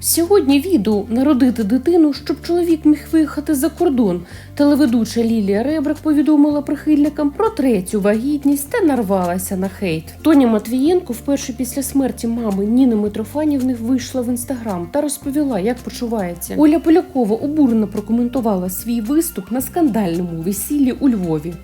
Сьогодні відео народити дитину, щоб чоловік міг виїхати за кордон. Телеведуча Лілія Ребрик повідомила прихильникам про третю вагітність та нарвалася на хейт. Тоня Матвієнко вперше після смерті мами Ніни Митрофанівни вийшла в інстаграм та розповіла, як почувається. Оля Полякова обурено прокоментувала свій виступ на скандальному весіллі у Львові.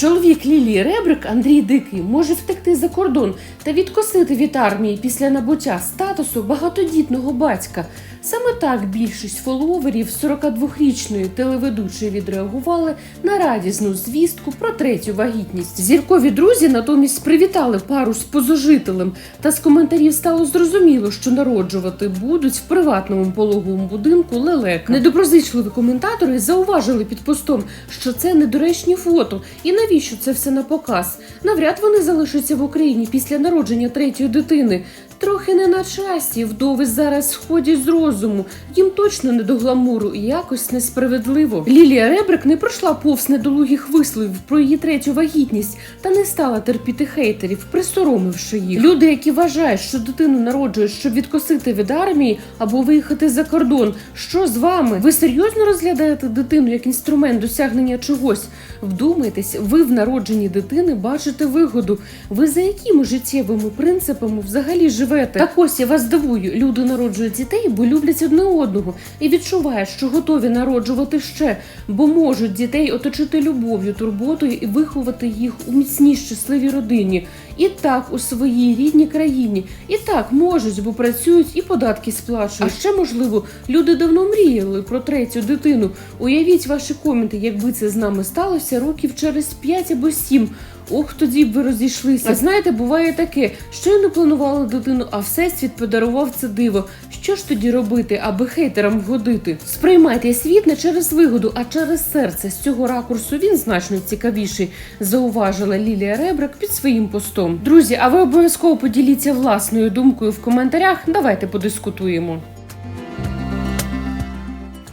Чоловік Лілії Ребрик Андрій Дикий може втекти за кордон та відкосити від армії після набуття статусу багатодітного батька. Саме так більшість фоловерів 42-річної телеведучої відреагували на радісну звістку про третю вагітність. Зіркові друзі натомість привітали пару з позожителем, та з коментарів стало зрозуміло, що народжувати будуть в приватному пологовому будинку лелека. Недоброзичливі коментатори зауважили під постом, що це недоречні фото, і навіщо це все на показ. Навряд вони залишаться в Україні після народження третьої дитини. Трохи не на часі, вдови зараз сходять з розуму. Їм точно не до гламуру і якось несправедливо. Лілія Ребрик не пройшла повз недолугих висловів про її третю вагітність та не стала терпіти хейтерів, присоромивши їх. Люди, які вважають, що дитину народжують, щоб відкосити від армії або виїхати за кордон. Що з вами? Ви серйозно розглядаєте дитину як інструмент досягнення чогось? Вдумайтесь, ви в народженні дитини бачите вигоду. Ви за якими життєвими принципами взагалі живете? Так ось я вас дивую. Люди народжують дітей, бо люблять одне одного і відчувають, що готові народжувати ще, бо можуть дітей оточити любов'ю, турботою і виховати їх у міцній щасливій родині. І так у своїй рідній країні, і так можуть, бо працюють і податки сплачують. А ще можливо, люди давно мріяли про третю дитину. Уявіть ваші коменти, якби це з нами сталося років через 5 або 7. Ох, тоді б ви розійшлися. А знаєте, буває таке, що я не планувала дитину, а всесвіт подарував це диво. Що ж тоді робити, аби хейтерам вгодити? Сприймайте світ не через вигоду, а через серце. З цього ракурсу він значно цікавіший, зауважила Лілія Ребрик під своїм постом. Друзі, а ви обов'язково поділіться власною думкою в коментарях. Давайте подискутуємо.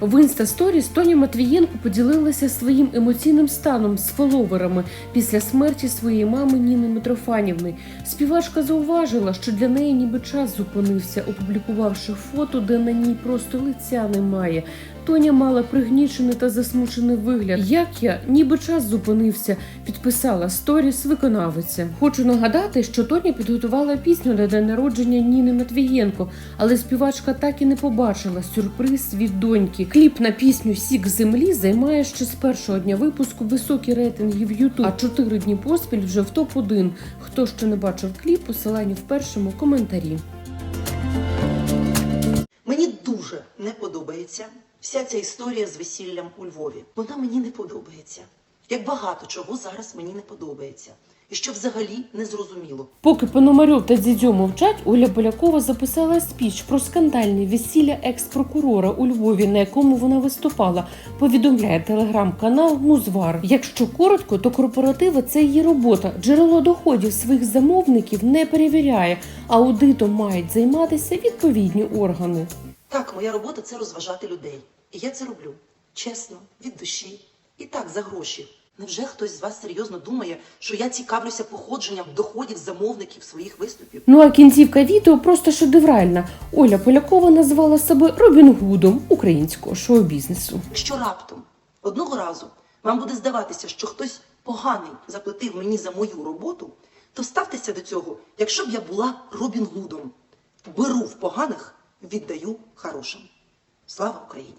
В інстасторіс Тоня Матвієнко поділилася своїм емоційним станом з фоловерами після смерті своєї мами Ніни Митрофанівни. Співачка зауважила, що для неї ніби час зупинився, опублікувавши фото, де на ній просто лиця немає. Тоня мала пригнічений та засмучений вигляд. Як я, ніби час зупинився, підписала сторіс виконавиця. Хочу нагадати, що Тоня підготувала пісню на день народження Ніни Матвієнко, але співачка так і не побачила сюрприз від доньки. Кліп на пісню Сік землі займає ще з першого дня випуску високі рейтинги в Ютуб, а чотири дні поспіль вже в топ 1 Хто ще не бачив кліп, посилання в першому коментарі. Мені дуже не подобається вся ця історія з весіллям у Львові. Вона мені не подобається. Як багато чого зараз мені не подобається. І що взагалі не зрозуміло. Поки Пономарьов та Дзідзьо мовчать, Оля Полякова записала спіч про скандальне весілля екс-прокурора у Львові, на якому вона виступала. Повідомляє телеграм-канал Музвар. Якщо коротко, то корпоративи це її робота. Джерело доходів своїх замовників не перевіряє. Аудитом мають займатися відповідні органи. Так, моя робота це розважати людей. І я це роблю чесно, від душі. І так, за гроші. Невже хтось з вас серйозно думає, що я цікавлюся походженням доходів замовників своїх виступів? Ну а кінцівка відео просто шедевральна. Оля Полякова назвала себе Робін Гудом українського шоу-бізнесу. Якщо раптом одного разу вам буде здаватися, що хтось поганий заплатив мені за мою роботу, то ставтеся до цього, якщо б я була Робін Гудом. Беру в поганих, віддаю хорошим. Слава Україні!